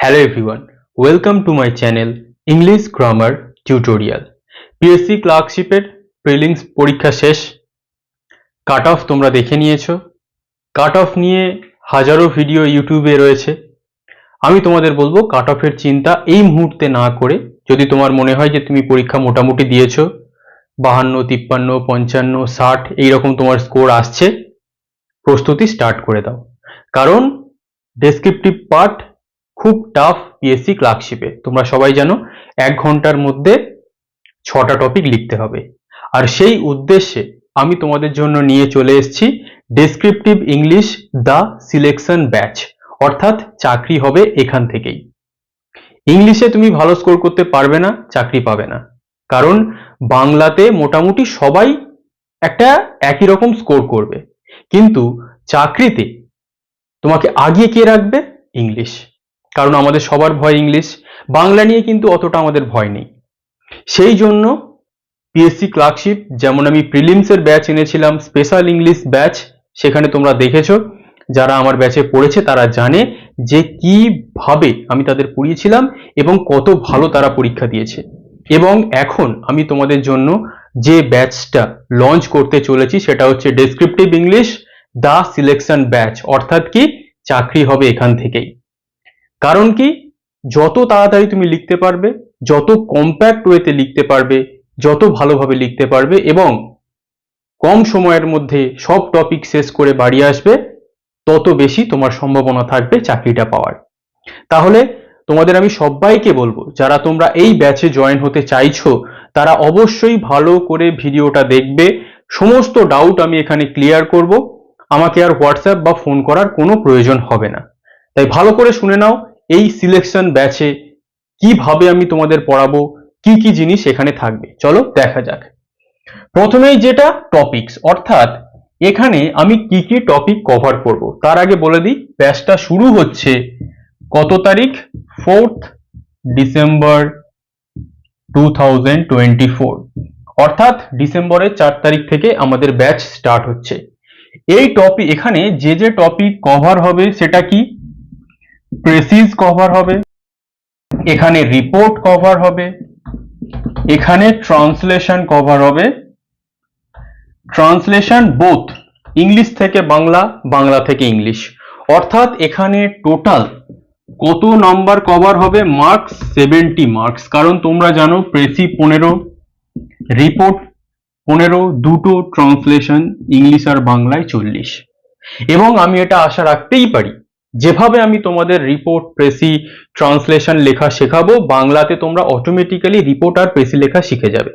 Hello everyone, welcome to my channel English grammar tutorial PSC ক্লার্কশিপের prelims পরীক্ষা শেষ। Cut off তোমরা দেখে নিয়েছো। কাট অফ নিয়ে হাজারো ভিডিও ইউটিউবে রয়েছে। আমি তোমাদের বলব কাট অফের চিন্তা এই মুহূর্তে না করে যদি তোমার মনে হয় যে তুমি পরীক্ষা মোটামুটি দিয়েছ বাহান্ন তিপ্পান্ন পঞ্চান্ন ষাট এইরকম তোমার স্কোর আসছে প্রস্তুতি স্টার্ট করে দাও। কারণ ডেসক্রিপটিভ পার্ট খুব টাফ পিএসসি ক্লার্কশিপে তোমরা সবাই জানো, এক ঘণ্টার মধ্যে ছটা টপিক লিখতে হবে। আর সেই উদ্দেশ্যে আমি তোমাদের জন্য নিয়ে চলে এসেছি descriptive English the selection batch অর্থাৎ চাকরি হবে এখান থেকেই। ইংলিশে তুমি ভালো স্কোর করতে পারবে না, চাকরি পাবে না। কারণ বাংলাতে মোটামুটি সবাই একটা একই রকম স্কোর করবে। কিন্তু চাকরিতে তোমাকে আগিয়ে কে রাখবে? ইংলিশ কারণ আমাদের সবার ভয় ইংলিশ। বাংলা নিয়ে কিন্তু অতটা আমাদের ভয় নেই। সেই জন্য পিএসসি ক্লার্কশিপ যেমন আমি প্রিলিমসের ব্যাচ এনেছিলাম স্পেশাল ইংলিশ ব্যাচ সেখানে তোমরা দেখেছ। যারা আমার ব্যাচে পড়েছে, তারা জানে যে কীভাবে আমি তাদের পড়িয়েছিলাম এবং কত ভালো তারা পরীক্ষা দিয়েছে। এবং এখন আমি তোমাদের জন্য যে ব্যাচটা লঞ্চ করতে চলেছি, সেটা হচ্ছে descriptive English the selection batch অর্থাৎ কি, চাকরি হবে এখান থেকেই। কারণ কি? যত তাড়াতাড়ি তুমি লিখতে পারবে, যত কম্প্যাক্ট ওয়েতে লিখতে পারবে, যত ভালোভাবে লিখতে পারবে এবং কম সময়ের মধ্যে সব টপিক শেষ করে বাড়ি আসবে, তত বেশি তোমার সম্ভাবনা থাকবে চাকরিটা পাওয়ার। তাহলে তোমাদের আমি সবাইকে বলব, যারা তোমরা এই ব্যাচে জয়েন হতে চাইছো, তারা অবশ্যই ভালো করে ভিডিওটা দেখবে। সমস্ত ডাউট আমি এখানে ক্লিয়ার করব। আমাকে আর হোয়াটসঅ্যাপ বা ফোন করার কোনো প্রয়োজন হবে না। তাই ভালো করে শুনে নাও এই সিলেকশন ব্যাচে কীভাবে আমি তোমাদের পড়াবো, কি কি জিনিস এখানে থাকবে? চলো দেখা যাক। প্রথমেই যেটা টপিকস অর্থাৎ এখানে আমি কি কি টপিক কভার করব। তার আগে বলে দিই ব্যাচটা শুরু হচ্ছে কত তারিখ? ফোর্থ ডিসেম্বর টু অর্থাৎ ডিসেম্বরের চার তারিখ থেকে আমাদের ব্যাচ স্টার্ট হচ্ছে। এই টপিক এখানে যে যে টপিক কভার হবে সেটা কি? প্রেসিজ কভার হবে, এখানে রিপোর্ট কভার হবে, এখানে ট্রান্সলেশন কভার হবে। ট্রান্সলেশন বোথ, ইংলিশ থেকে বাংলা বাংলা থেকে ইংলিশ। অর্থাৎ এখানে টোটাল কত নাম্বার কভার হবে? Marks seventy marks. কারণ তোমরা জানো, প্রেসি পনেরো, রিপোর্ট পনেরো, দুটো ট্রান্সলেশন ইংলিশ আর বাংলায় চল্লিশ। এবং আমি এটা আশা রাখতেই পারি যেভাবে আমি তোমাদের রিপোর্ট প্রেসি ট্রান্সলেশন লেখা শেখাবো, বাংলাতে তোমরা অটোমেটিক্যালি রিপোর্ট আর প্রেসি লেখা শিখে যাবে।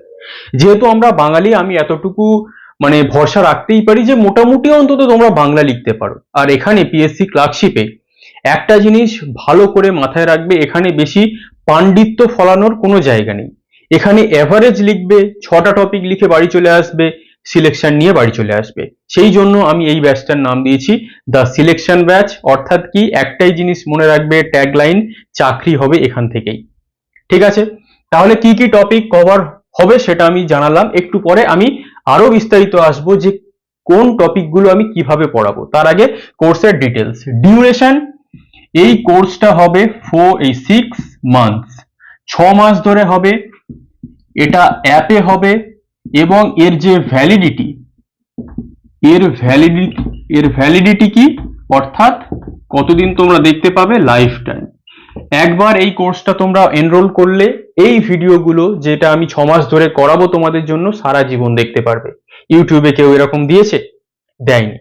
যেহেতু আমরা বাঙালি, আমি এতটুকু মানে ভরসা রাখতেই পারি যে মোটামুটি অন্তত তোমরা বাংলা লিখতে পারো। আর এখানে পিএসসি ক্লার্কশিপে একটা জিনিস ভালো করে মাথায় রাখবে, এখানে বেশি পাণ্ডিত্য ফলানোর কোনো জায়গা নেই। এখানে এভারেজ লিখবে, ছটা টপিক লিখে বাড়ি চলে আসবে সিলেকশন নিয়ে বাড়ি চলে আসবে। সেই জন্য আমি এই ব্যাচটার নাম দিয়েছি দ্য সিলেকশন ব্যাচ অর্থাৎ কি একটাই জিনিস মনে রাখবে ট্যাগলাইন চাকরি হবে এখান থেকেই। ঠিক আছে? তাহলে কি কি টপিক কভার হবে সেটা আমি জানালাম। একটু পরে আমি আরও বিস্তারিত আসব যে কোন টপিকগুলো আমি কীভাবে পড়াবো। তার আগে কোর্সের ডিটেলস ডিউরেশন এই কোর্সটা হবে ফোর এই সিক্স মান্থস ছ মাস ধরে হবে। এটা অ্যাপে হবে। এবং এর যে ভ্যালিডিটি এর ভ্যালিডিটি এর ভ্যালিডিটি কি? অর্থাৎ কতদিন তোমরা দেখতে পাবে? লাইফ টাইম একবার এই কোর্সটা তোমরা এনরোল করলে, এই ভিডিওগুলো যেটা আমি ছ মাস ধরে করাবো তোমাদের জন্য, সারা জীবন দেখতে পারবে। ইউটিউবে কেউ এরকম দিয়েছে? দেয়নি।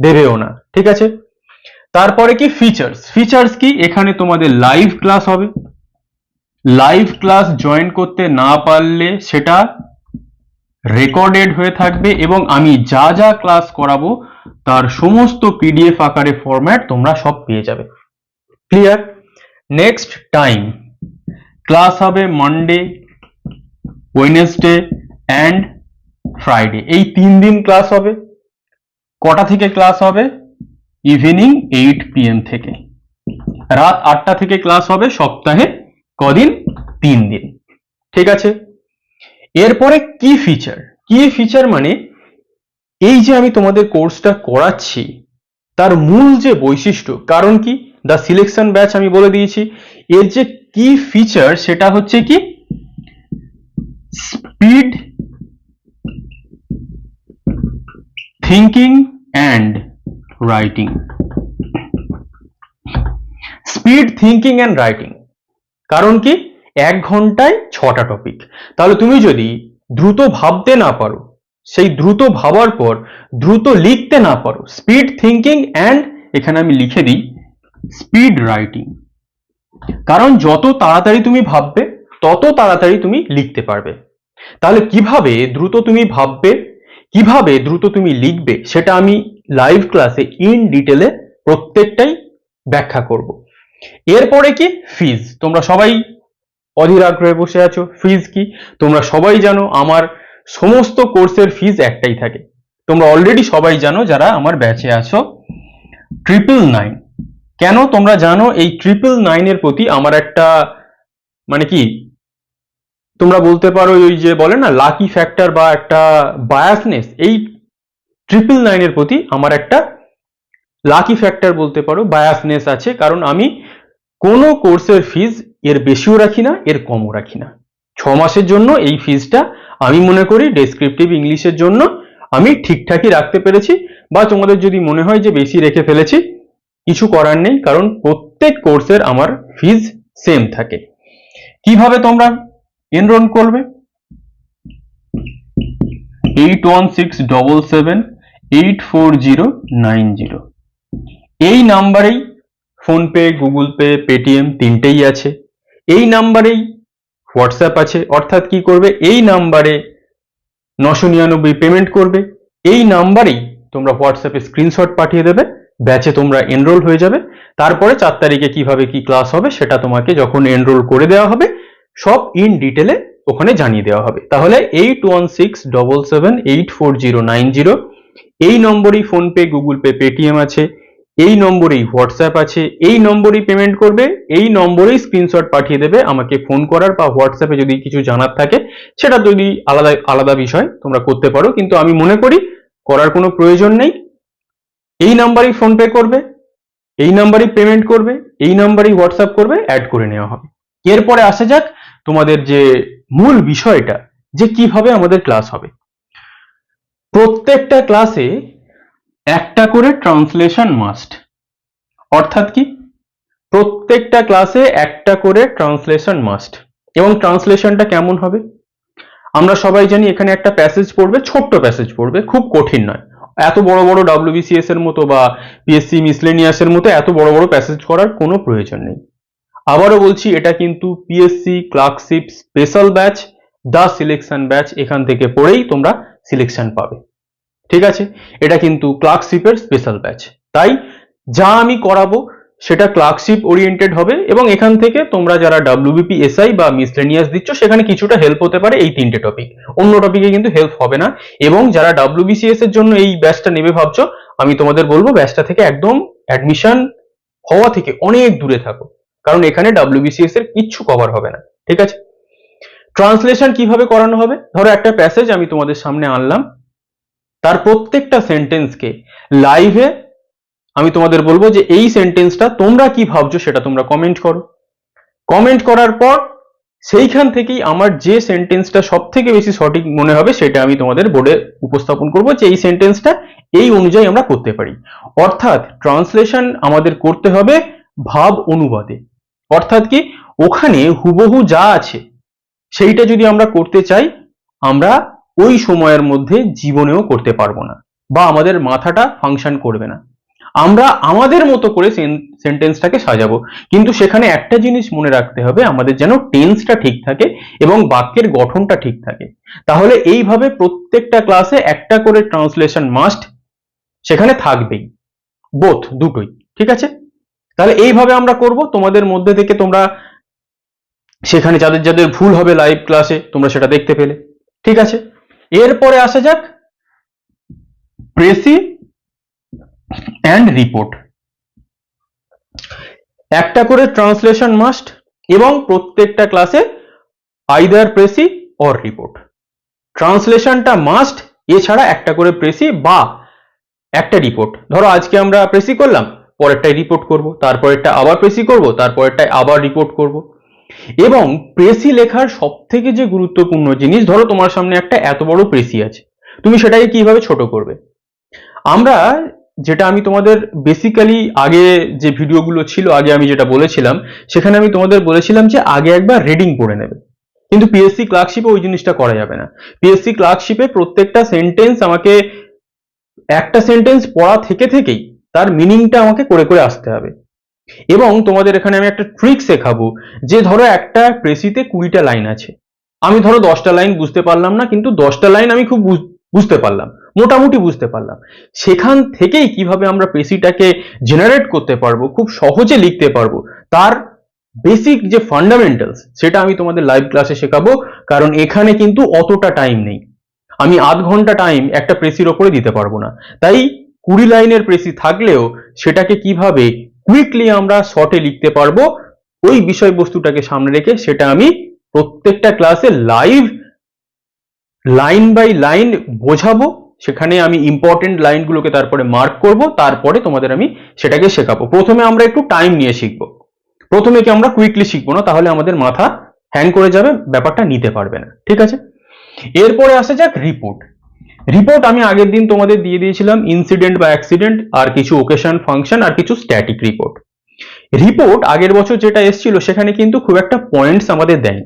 দেবেও না। ঠিক আছে? তারপরে কি? ফিচার্স ফিচার্স কি? এখানে তোমাদের লাইভ ক্লাস হবে। লাইভ ক্লাস জয়েন করতে না পারলে সেটা রেকর্ডেড হয়ে থাকবে এবং আমি যা যা ক্লাস করাবো, তার সমস্ত পিডিএফ আকারে ফরম্যাট তোমরা সব পেয়ে যাবে। ক্লিয়ার নেক্সট টাইম ক্লাস হবে মানডে ওয়েনেসডে অ্যান্ড ফ্রাইডে এই তিন দিন ক্লাস হবে। কটা থেকে ক্লাস হবে? ইভিনিং এইট পিএম থেকে। রাত আটটা থেকে ক্লাস হবে সপ্তাহে কদিন? তিন দিন। ঠিক আছে? এরপরে কি ফিচার কি ফিচার মানে এই যে আমি তোমাদের কোর্সটা করাচ্ছি, তার মূল যে বৈশিষ্ট্য, কারণ কি? দ্য সিলেকশন ব্যাচ আমি বলে দিয়েছি। এর যে কি ফিচার সেটা হচ্ছে কি? Speed thinking and writing speed thinking and writing কারণ কি? এক ঘন্টায় ছটা টপিক তাহলে তুমি যদি দ্রুত ভাবতে না পারো, সেই দ্রুত ভাবার পর দ্রুত লিখতে না পারো স্পিড থিঙ্কিং অ্যান্ড এখানে আমি লিখে দিই স্পিড রাইটিং কারণ যত তাড়াতাড়ি তুমি ভাববে, তত তাড়াতাড়ি তুমি লিখতে পারবে। তাহলে কীভাবে দ্রুত তুমি ভাববে, কীভাবে দ্রুত তুমি লিখবে, সেটা আমি লাইভ ক্লাসে ইন ডিটেলে প্রত্যেকটাই ব্যাখ্যা করব। এরপরে কি? ফিজ তোমরা সবাই অধীর আগ্রহে বসে আছো। ফিজ কি? তোমরা সবাই জানো আমার সমস্ত কোর্সের ফিজ একটাই থাকে। তোমরা অলরেডি সবাই জানো যারা আমার ব্যাচে আছো। ট্রিপল নাইন কেন তোমরা জানো এই ট্রিপল নাইনের প্রতি আমার একটা মানে কি? তোমরা বলতে পারো ওই যে বলে না লাকি ফ্যাক্টর বা একটা বায়াসনেস এই ট্রিপল নাইনের প্রতি আমার একটা লাকি ফ্যাক্টর বলতে পারো বায়াসনেস আছে। কারণ আমি কোনো কোর্সের ফিজ এর বেশিও রাখি না, এর কমও রাখি না। ছ মাসের জন্য এই ফিজটা আমি মনে করি ডেসক্রিপটিভ ইংলিশের জন্য আমি ঠিকঠাকই রাখতে পেরেছি বা তোমাদের যদি মনে হয় যে বেশি রেখে ফেলেছি, কিছু করার নেই, কারণ প্রত্যেক কোর্সের আমার ফিজ সেম থাকে। কীভাবে তোমরা এনরোল করবে? Eight one six double seven eight four zero nine zero এই নাম্বারেই ফোনপে গুগল পে পেটিএম তিনটেই আছে। এই নাম্বারেই হোয়াটসঅ্যাপ আছে, অর্থাৎ কি করবে? এই নাম্বারে নশো নিরানব্বই পেমেন্ট করবে। এই নাম্বারেই তোমরা হোয়াটসঅ্যাপে স্ক্রিনশট পাঠিয়ে দেবে ব্যাচে তোমরা এনরোল হয়ে যাবে। তারপরে চার তারিখে কীভাবে কি ক্লাস হবে সেটা তোমাকে যখন এনরোল করে দেওয়া হবে, সব ইন ডিটেলে ওখানে জানিয়ে দেওয়া হবে। তাহলে eight one six double seven eight four zero nine zero এই নম্বরেই ফোনপে গুগল পে পেটিএম আছে। এই নম্বরেই হোয়াটসঅ্যাপ আছে, এই নম্বরেই পেমেন্ট করবে, এই নম্বরেই স্ক্রিনশট পাঠিয়ে দেবে, আমাকে ফোন করার বা হোয়াটসঅ্যাপে যদি কিছু জানার থাকে, সেটা যদি আলাদা আলাদা বিষয় তোমরা করতে পারো, কিন্তু আমি মনে করি করার কোনো প্রয়োজন নেই। এই নাম্বারেই ফোনপে করবে, এই নাম্বারেই পেমেন্ট করবে, এই নাম্বারেই হোয়াটসঅ্যাপ করবে অ্যাড করে নেওয়া হবে। এরপরে আসা যাক তোমাদের যে মূল বিষয়টা, যে কীভাবে আমাদের ক্লাস হবে। প্রত্যেকটা ক্লাসে একটা করে ট্রান্সলেশন মাস্ট অর্থাৎ কি? প্রত্যেকটা ক্লাসে একটা করে ট্রান্সলেশন মাস্ট এবং ট্রান্সলেশনটা কেমন হবে? আমরা সবাই জানি এখানে একটা প্যাসেজ পড়বে, ছোট্ট প্যাসেজ পড়বে, খুব কঠিন নয়। এত বড় বড় ডাব্লিউবিসিএস এর মতো বা পিএসসি মিসলেনিয়াস এর মতো এত বড় বড় প্যাসেজ করার কোনো প্রয়োজন নেই। আবারও বলছি, এটা কিন্তু PSC clerkship special batch the selection batch এখান থেকে পড়েই তোমরা সিলেকশন পাবে। ঠিক আছে? এটা কিন্তু ক্লার্কশিপের স্পেশাল ব্যাচ তাই যা আমি করাবো, সেটা ক্লার্কশিপ ওরিয়েন্টেড হবে এবং এখান থেকে তোমরা যারা ডাব্লিউবিপি এসআই বা মিসলেনিয়াস দিচ্ছ, সেখানে কিছুটা হেল্প হতে পারে এই তিনটে টপিক অন্য টপিকে কিন্তু হেল্প হবে না। এবং যারা ডাব্লিউবিসিএস এর জন্য এই ব্যাচটা নেবে ভাবছ, আমি তোমাদের বলব ব্যাচটা থেকে একদম অ্যাডমিশন হওয়া থেকে অনেক দূরে থাকো। কারণ এখানে ডাব্লিউবিসিএস এর কিচ্ছু কভার হবে না। ঠিক আছে? ট্রান্সলেশন কীভাবে করানো হবে? ধরো একটা প্যাসেজ আমি তোমাদের সামনে আনলাম। তার প্রত্যেকটা সেন্টেন্সকে লাইভে আমি তোমাদের বলব যে এই সেন্টেন্সটা তোমরা কি ভাবছ সেটা তোমরা কমেন্ট করো। কমেন্ট করার পর সেইখান থেকেই আমার যে সেন্টেন্সটা সব থেকে বেশি সঠিক মনে হবে সেটা আমি তোমাদের বোর্ডে উপস্থাপন করব যে এই সেন্টেন্সটা এই অনুযায়ী আমরা করতে পারি। অর্থাৎ ট্রান্সলেশন আমাদের করতে হবে ভাব অনুবাদে। অর্থাৎ কি ওখানে হুবহু যা আছে সেইটা যদি আমরা করতে চাই, আমরা ওই সময়ের মধ্যে জীবনেও করতে পারব না বা আমাদের মাথাটা ফাংশন করবে না। আমরা আমাদের মতো করে সেন্টেন্সটাকে সাজাবো। কিন্তু সেখানে একটা জিনিস মনে রাখতে হবে, আমাদের যেন টেন্সটা ঠিক থাকে এবং বাক্যের গঠনটা ঠিক থাকে। তাহলে এইভাবে প্রত্যেকটা ক্লাসে একটা করে ট্রান্সলেশন মাস্ট সেখানে থাকবেই। বোথ দুটোই, ঠিক আছে? তাহলে এইভাবে আমরা করব। তোমাদের মধ্যে থেকে তোমরা সেখানে যাদের যাদের ভুল হবে লাইভ ক্লাসে তোমরা সেটা দেখতে পেলে, ঠিক আছে? এরপরে আসা যাক। Precis and report. একটা করে ট্রান্সলেশন মাস্ট এবং প্রত্যেকটা ক্লাসে আইদার প্রেসি অর রিপোর্ট। ট্রান্সলেশনটা মাস্ট, এছাড়া একটা করে প্রেসি বা একটা রিপোর্ট। ধরো আজকে আমরা প্রেসি করলাম, পরেরটায় রিপোর্ট করব, তারপরেরটা আবার প্রেসি করব, তারপরেরটায় আবার রিপোর্ট করব। এবং প্রেসি লেখার সব থেকে যে গুরুত্বপূর্ণ জিনিস, ধরো তোমার সামনে একটা এত বড় প্রেসি আছে, তুমি সেটাকে কীভাবে ছোট করবে? আমরা যেটা আমি তোমাদের বেসিক্যালি আগে যে ভিডিওগুলো ছিল, আগে আমি যেটা বলেছিলাম, সেখানে আমি তোমাদের বলেছিলাম যে আগে একবার রিডিং পড়ে নেবে। কিন্তু পিএসসি ক্লার্কশিপে ওই জিনিসটা করা যাবে না। পিএসসি ক্লার্কশিপে প্রত্যেকটা সেন্টেন্স আমাকে, একটা সেন্টেন্স পড়া থেকে থেকেই তার মিনিংটা আমাকে করে করে আসতে হবে। এবং তোমাদের এখানে আমি একটা ট্রিক শেখাবো। যে ধরো একটা প্রেসিতে কুড়িটা লাইন আছে। আমি ধরো দশটা লাইন বুঝতে পারলাম না, কিন্তু দশটা লাইন আমি খুব বুঝতে পারলাম, মোটামুটি বুঝতে পারলাম। সেখান থেকেই কীভাবে আমরা প্রেসিটাকে জেনারেট করতে পারব, খুব সহজে লিখতে পারব। তার বেসিক যে ফান্ডামেন্টালস সেটা আমি তোমাদের লাইভ ক্লাসে শেখাবো, কারণ এখানে কিন্তু অতটা টাইম নেই। আমি আধ ঘণ্টা টাইম একটা প্রেসির ওপরে দিতে পারব না। তাই কুড়ি লাইনের প্রেসি থাকলেও সেটাকে কীভাবে কুইকলি আমরা শর্টে লিখতে পারব। ওই বিষয়বস্তুটাকে সামনে রেখে সেটা আমি প্রত্যেকটা ক্লাসে লাইভ লাইন বাই লাইন বোঝাবো। সেখানে আমি ইম্পর্টেন্ট লাইনগুলোকে তারপরে মার্ক করব। তারপরে তোমাদের আমি সেটাকে শেখাবো। প্রথমে আমরা একটু টাইম নিয়ে শিখব। প্রথমে কি আমরা কুইকলি শিখব না? তাহলে আমাদের মাথা হ্যাং করে যাবে, ব্যাপারটা নিতে পারবে না। ঠিক আছে? এরপরে আসে যাক রিপোর্ট রিপোর্ট আমি আগের দিন তোমাদের দিয়ে দিয়েছিলাম ইনসিডেন্ট বা অ্যাক্সিডেন্ট আর কিছু ওকেশন ফাংশন আর কিছু স্ট্যাটিক রিপোর্ট রিপোর্ট আগের বছর যেটা এসেছিল সেখানে কিন্তু খুব একটা পয়েন্টস আমাদের দেয়নি।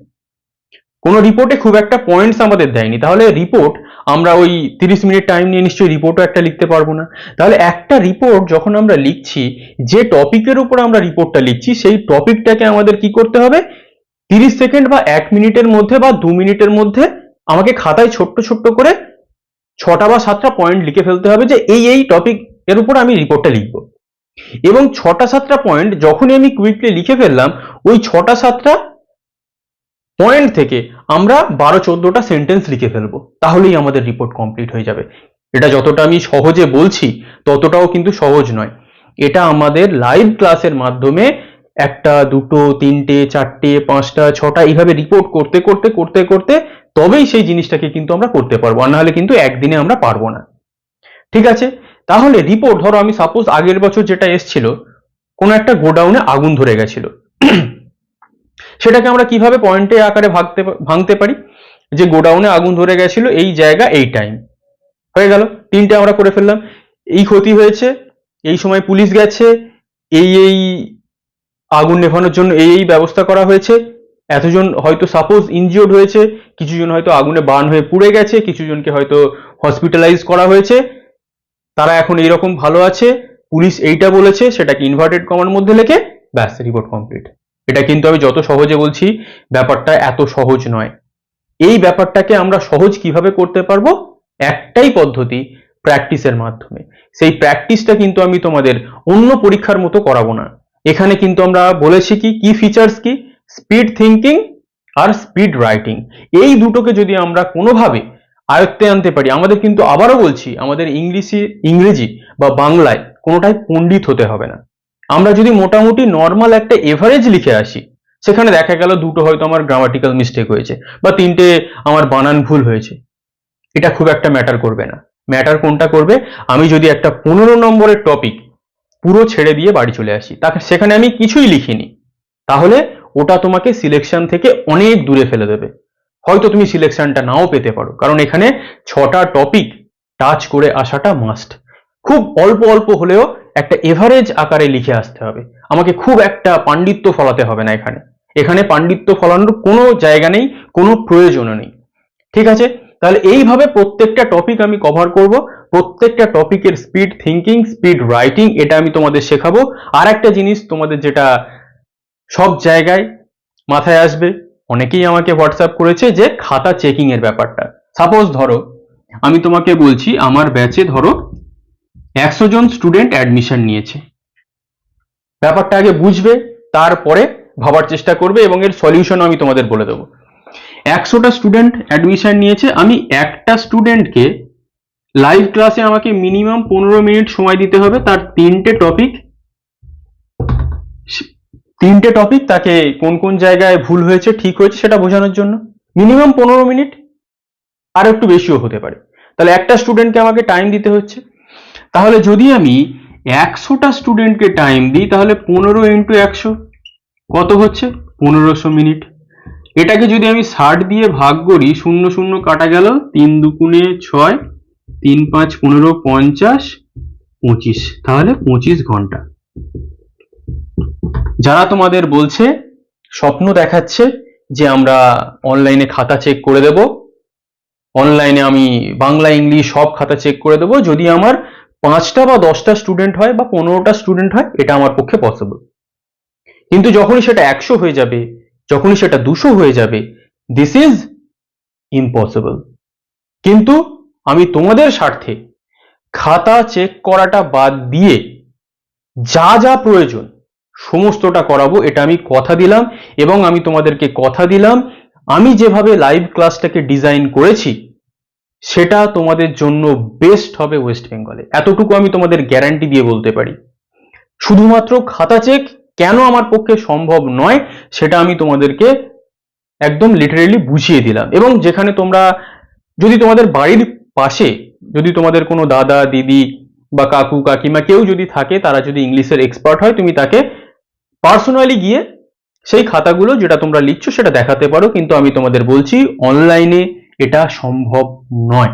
কোনো রিপোর্টে খুব একটা পয়েন্টস আমাদের দেয়নি। তাহলে রিপোর্ট আমরা ওই তিরিশ মিনিট টাইম নিয়ে নিশ্চয়ই রিপোর্টও একটা লিখতে পারব না। তাহলে একটা রিপোর্ট যখন আমরা লিখছি, যে টপিকের উপর আমরা রিপোর্টটা লিখছি, সেই টপিকটাকে আমাদের কি করতে হবে? তিরিশ সেকেন্ড বা এক মিনিটের মধ্যে বা দু মিনিটের মধ্যে আমাকে খাতায় ছোট্ট ছোট্ট করে ছটা বা সাতটা পয়েন্ট লিখে ফেলতে হবে যে এই এই টপিক এর উপর আমি রিপোর্টটা লিখব। এবং ছটা, সাতটা পয়েন্ট যখনই আমি কুইকলি লিখে ফেললাম, ওই ছটা, সাতটা পয়েন্ট থেকে আমরা বারো, চোদ্দটা সেন্টেন্স লিখে ফেলব। তাহলেই আমাদের রিপোর্ট কমপ্লিট হয়ে যাবে। এটা যতটা আমি সহজে বলছি, ততটাও কিন্তু সহজ নয়। এটা আমাদের লাইভ ক্লাসের মাধ্যমে একটা, দুটো, তিনটে, চারটে, পাঁচটা, ছটা এইভাবে রিপোর্ট করতে করতে করতে করতে তবেই সেই জিনিসটাকে কিন্তু আমরা করতে পারব, আর নাহলে কিন্তু একদিনে আমরা পারব না। ঠিক আছে? তাহলে রিপোর্ট ধরো আমি সাপোজ আগের বছর যেটা এসছিল, কোনো একটা গোডাউনে আগুন ধরে গেছিল। সেটাকে আমরা কীভাবে পয়েন্টে আকারে ভাগতে ভাঙতে পারি? যে গোডাউনে আগুন ধরে গেছিল এই জায়গা, এই টাইম হয়ে গেল? তিনটে আমরা করে ফেললাম। এই ক্ষতি হয়েছে, এই সময় পুলিশ গেছে, এই এই আগুন নেভানোর জন্য এই এই ব্যবস্থা করা হয়েছে। এতজন হয়তো সাপোজ ইনজিওর্ড হয়েছে, কিছুজন হয়তো আগুনে বার্ন হয়ে পুড়ে গেছে, কিছুজনকে হয়তো হসপিটালাইজ করা হয়েছে। তারা এখন এইরকম ভালো আছে, পুলিশ এইটা বলেছে, সেটাকে ইনভার্টেড কমার মধ্যে লেখে, ব্যাস রিপোর্ট কমপ্লিট এটা কিন্তু আমি যত সহজে বলছি, ব্যাপারটা এত সহজ নয়। এই ব্যাপারটাকে আমরা সহজ কীভাবে করতে পারব? একটাই পদ্ধতি প্র্যাকটিসের মাধ্যমে। সেই প্র্যাকটিসটা কিন্তু আমি তোমাদের অন্য পরীক্ষার মতো করাবো না। এখানে কিন্তু আমরা বলেছি কি কি ফিচার্স কি? স্পিড থিঙ্কিং আর স্পিড রাইটিং এই দুটোকে যদি আমরা কোনোভাবে আয়ত্তে আনতে পারি, আমাদের কিন্তু আবারও বলছি, আমাদের ইংলিশে, ইংরেজি বা বাংলায় কোনোটাই পণ্ডিত হতে হবে না। আমরা যদি মোটামুটি নর্মাল একটা এভারেজ লিখে আসি, সেখানে দেখা গেল দুটো হয়তো আমার গ্রামাটিক্যাল মিস্টেক হয়েছে বা তিনটে আমার বানান ভুল হয়েছে। এটা খুব একটা ম্যাটার করবে না। ম্যাটার কোনটা করবে? আমি যদি একটা পনেরো নম্বরের টপিক পুরো ছেড়ে দিয়ে বাড়ি চলে আসি, তাকে সেখানে আমি কিছুই লিখিনি। তাহলে ওটা তোমাকে সিলেকশন থেকে অনেক দূরে ফেলে দেবে। হয়তো তুমি সিলেকশনটা নাও পেতে পারো, কারণ এখানে ছটা টপিক টাচ করে আসাটা মাস্ট খুব অল্প অল্প হলেও একটা এভারেজ আকারে লিখে আসতে হবে। আমাকে খুব একটা পাণ্ডিত্য ফলাতে হবে না এখানে। এখানে পাণ্ডিত্য ফলানোর কোনো জায়গা নেই, কোনো প্রয়োজনও নেই। ঠিক আছে? তাহলে এইভাবে প্রত্যেকটা টপিক আমি কভার করব, প্রত্যেকটা টপিকের স্পিড থিঙ্কিং স্পিড রাইটিং এটা আমি তোমাদের শেখাবো। আর একটা জিনিস তোমাদের যেটা সব জায়গায় মাথায় আসবে। অনেকেই আমাকে হোয়াটসঅ্যাপ করেছে যে, খাতা চেকিং এর ব্যাপারটা। সাপোজ ধরো, আমি তোমাকে বলছি, আমার ব্যাচে ধরো, একশো জন স্টুডেন্ট অ্যাডমিশন নিয়েছে। ব্যাপারটা আগে বুঝবে, তারপরে ভাবার চেষ্টা করবে এবং এর সলিউশন আমি তোমাদের বলে দেবো। একশোটা স্টুডেন্ট অ্যাডমিশন নিয়েছে, আমি একটা স্টুডেন্টকে লাইভ ক্লাসে আমাকে মিনিমাম পনেরো মিনিট সময় দিতে হবে। তার তিনটে টপিক তিনটে টপিক তাকে কোন কোন জায়গায় ভুল হয়েছে, ঠিক হয়েছে সেটা বোঝানোর জন্য। মিনিমাম পনেরো মিনিট, আর একটু বেশিও হতে পারে। তাহলে একটা স্টুডেন্টকে আমাকে টাইম দিতে হচ্ছে। তাহলে যদি আমি একশোটা স্টুডেন্টকে টাইম দিই, তাহলে পনেরো ইন্টু একশো। কত হচ্ছে? পনেরোশো মিনিট। এটাকে যদি আমি ষাট দিয়ে ভাগ করি, শূন্য শূন্য কাটা গেল, তিন দুগুণে ছয়, তিন পাঁচ পনেরো, পঞ্চাশ, পঁচিশ। তাহলে পঁচিশ ঘণ্টা। যারা তোমাদের বলছে, স্বপ্ন দেখাচ্ছে যে আমরা অনলাইনে খাতা চেক করে দেব অনলাইনে আমি বাংলা, ইংলিশ সব খাতা চেক করে দেব, যদি আমার পাঁচটা বা দশটা স্টুডেন্ট হয় বা পনেরোটা স্টুডেন্ট হয়, এটা আমার পক্ষে পসিবল কিন্তু যখনই সেটা একশো হয়ে যাবে, যখনই সেটা দুশো হয়ে যাবে দিস ইজ ইম্পসিবল কিন্তু আমি তোমাদের স্বার্থে খাতা চেক করাটা বাদ দিয়ে যা যা প্রয়োজন সমস্তটা করাবো, এটা আমি কথা দিলাম এবং আমি তোমাদেরকে কথা দিলাম। আমি যেভাবে লাইভ ক্লাসটাকে ডিজাইন করেছি, সেটা তোমাদের জন্য বেস্ট হবে ওয়েস্ট বেঙ্গলে এতটুকু আমি তোমাদের গ্যারান্টি দিয়ে বলতে পারি। শুধুমাত্র খাতা চেক কেন আমার পক্ষে সম্ভব নয়, সেটা আমি তোমাদেরকে একদম লিটারেলি বুঝিয়ে দিলাম। এবং যেখানে তোমরা, যদি তোমাদের বাড়ির পাশে, যদি তোমাদের কোনো দাদা, দিদি বা কাকু, কাকিমা কেউ যদি থাকে, তারা যদি ইংলিশের এক্সপার্ট হয়, তুমি তাকে পার্সোনালি গিয়ে সেই খাতাগুলো যেটা তোমরা লিখছো সেটা দেখাতে পারো, কিন্তু আমি তোমাদের বলছি অনলাইনে এটা সম্ভব নয়।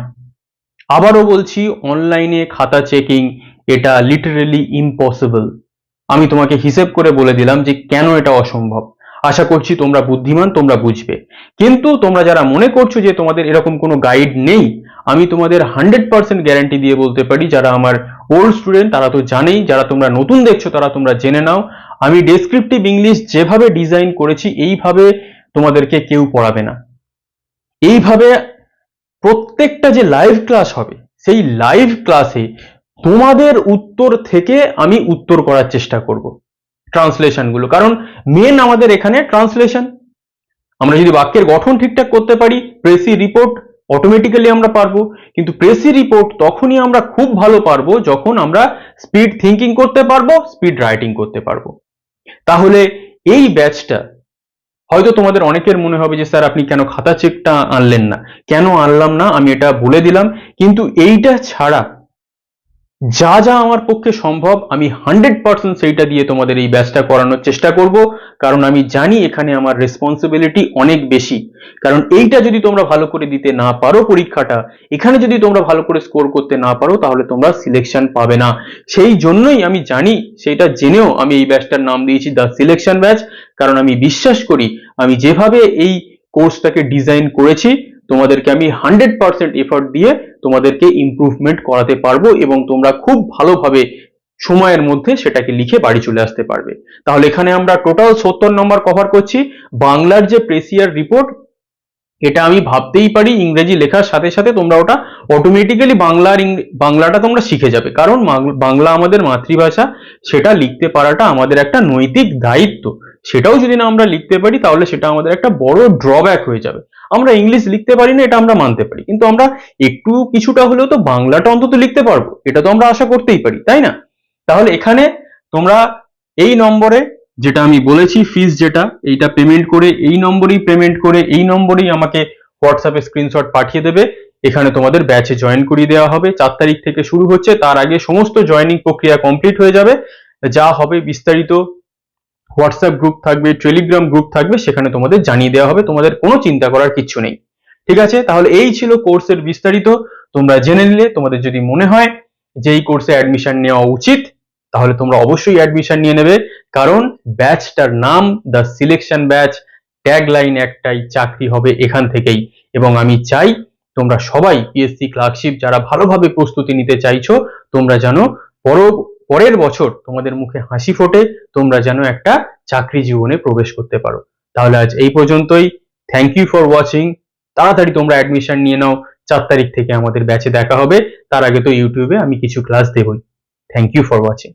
আবারও বলছি অনলাইনে খাতা চেকিং এটা লিটারেলি ইম্পসিবল আমি তোমাকে হিসেব করে বলে দিলাম যে কেন এটা অসম্ভব। আশা করছি তোমরা বুদ্ধিমান, তোমরা বুঝবে। কিন্তু তোমরা যারা মনে করছ যে তোমাদের এরকম কোনো গাইড নেই, আমি তোমাদের হান্ড্রেড পার্সেন্ট গ্যারান্টি দিয়ে বলতে পারি, যারা আমার ওল্ড স্টুডেন্ট তারা তো জানেই, যারা তোমরা নতুন দেখছ তারা তোমরা জেনে নাও। আমি ডেসক্রিপটিভ ইংলিশ যেভাবে ডিজাইন করেছি, এইভাবে তোমাদেরকে কেউ পড়াবে না। এইভাবে প্রত্যেকটা যে লাইভ ক্লাস হবে, সেই লাইভ ক্লাসে তোমাদের উত্তর থেকে আমি উত্তর করার চেষ্টা করব ট্রান্সলেশনগুলো কারণ মেন আমাদের এখানে ট্রান্সলেশন আমরা যদি বাক্যের গঠন ঠিকঠাক করতে পারি প্রেসি রিপোর্ট অটোমেটিক্যালি আমরা পারব। কিন্তু প্রেসি রিপোর্ট তখনই আমরা খুব ভালো পারব যখন আমরা স্পিড থিঙ্কিং করতে পারব স্পিড রাইটিং করতে পারব। তাহলে এই ব্যাচটা, হয়তো তোমাদের অনেকের মনে হবে যে, স্যার, আপনি কেন খাতা চেকটা আনলেন না? কেন আনলাম না? আমি এটা বলে দিলাম। কিন্তু এইটা ছাড়া যা যা আমার পক্ষে সম্ভব, আমি হান্ড্রেড পার্সেন্ট সেইটা দিয়ে তোমাদের এই ব্যাচটা করানোর চেষ্টা করব। কারণ আমি জানি এখানে আমার রেসপন্সিবিলিটি অনেক বেশি। কারণ এইটা যদি তোমরা ভালো করে দিতে না পারো পরীক্ষাটা, এখানে যদি তোমরা ভালো করে স্কোর করতে না পারো, তাহলে তোমরা সিলেকশন পাবে না। সেই জন্যই আমি জানি সেটা জেনেও আমি এই ব্যাচটার নাম দিয়েছি দ্য সিলেকশন ব্যাচ কারণ আমি বিশ্বাস করি, আমি যেভাবে এই কোর্সটাকে ডিজাইন করেছি তোমাদেরকে আমি হান্ড্রেড পার্সেন্ট এফর্ট দিয়ে তোমাদেরকে ইমপ্রুভমেন্ট করাতে পারব এবং তোমরা খুব ভালোভাবে সময়ের মধ্যে সেটাকে লিখে বাড়ি চলে আসতে পারবে। তাহলে এখানে আমরা টোটাল সত্তর নম্বর কভার করছি। বাংলার যে প্রেসিয়ার রিপোর্ট এটা আমি ভাবতেই পারি, ইংরেজি লেখার সাথে সাথে তোমরা ওটা অটোমেটিক্যালি বাংলার বাংলাটা তোমরা শিখে যাবে। কারণ বাংলা আমাদের মাতৃভাষা, সেটা লিখতে পারাটা আমাদের একটা নৈতিক দায়িত্ব। সেটাও যদি না আমরা লিখতে পারি, তাহলে সেটা আমাদের একটা বড় ড্রব্যাক হয়ে যাবে। আমরা ইংলিশ লিখতে পারি না, এটা আমরা মানতে পারি। কিন্তু আমরা একটু কিছুটা হলেও তো বাংলাটা অন্তত লিখতে পারব। এটা তো আমরা আশা করতেই পারি, তাই না? তাহলে এখানে তোমরা এই নম্বরে যেটা আমি বলেছি ফিস যেটা, এইটা পেমেন্ট করে, এই নম্বরেই পেমেন্ট করে, এই নম্বরেই আমাকে হোয়াটসঅ্যাপে স্ক্রিনশট পাঠিয়ে দেবে। এখানে তোমাদের ব্যাচে জয়েন করিয়ে দেওয়া হবে। চার তারিখ থেকে শুরু হচ্ছে। তার আগে সমস্ত জয়েনিং প্রক্রিয়া কমপ্লিট হয়ে যাবে। যা হবে বিস্তারিত হোয়াটসঅ্যাপ গ্রুপ থাকবে, টেলিগ্রাম গ্রুপ থাকবে, সেখানে তোমাদের জানিয়ে দেওয়া হবে, তোমাদের কোনো চিন্তা করার কিচ্ছু নেই। ঠিক আছে? তাহলে এই ছিল কোর্সের বিস্তারিত। তোমরা জেনে নিলে, তোমাদের যদি মনে হয় যে এই কোর্সে অ্যাডমিশন নেওয়া উচিত, তাহলে তোমরা অবশ্যই অ্যাডমিশন নিয়ে নেবে। কারণ ব্যাচটার নাম the selection batch tag line একটাই, চাকরি হবে এখান থেকেই। এবং আমি চাই তোমরা সবাই পিএসসি ক্লার্কশিপ যারা ভালোভাবে প্রস্তুতি নিতে চাইছো, তোমরা জানো পর পরের বছর তোমাদের মুখে হাসি ফোটে, তোমরা যেন একটা চাকরি জীবনে প্রবেশ করতে পারো। তাহলে আজ এই পর্যন্তই। থ্যাংক ইউ ফর ওয়াচিং তাড়াতাড়ি তোমরা অ্যাডমিশন নিয়ে নাও। চার তারিখ থেকে আমাদের ব্যাচে দেখা হবে। তার আগে তো ইউটিউবে আমি কিছু ক্লাস দেবই। Thank you for watching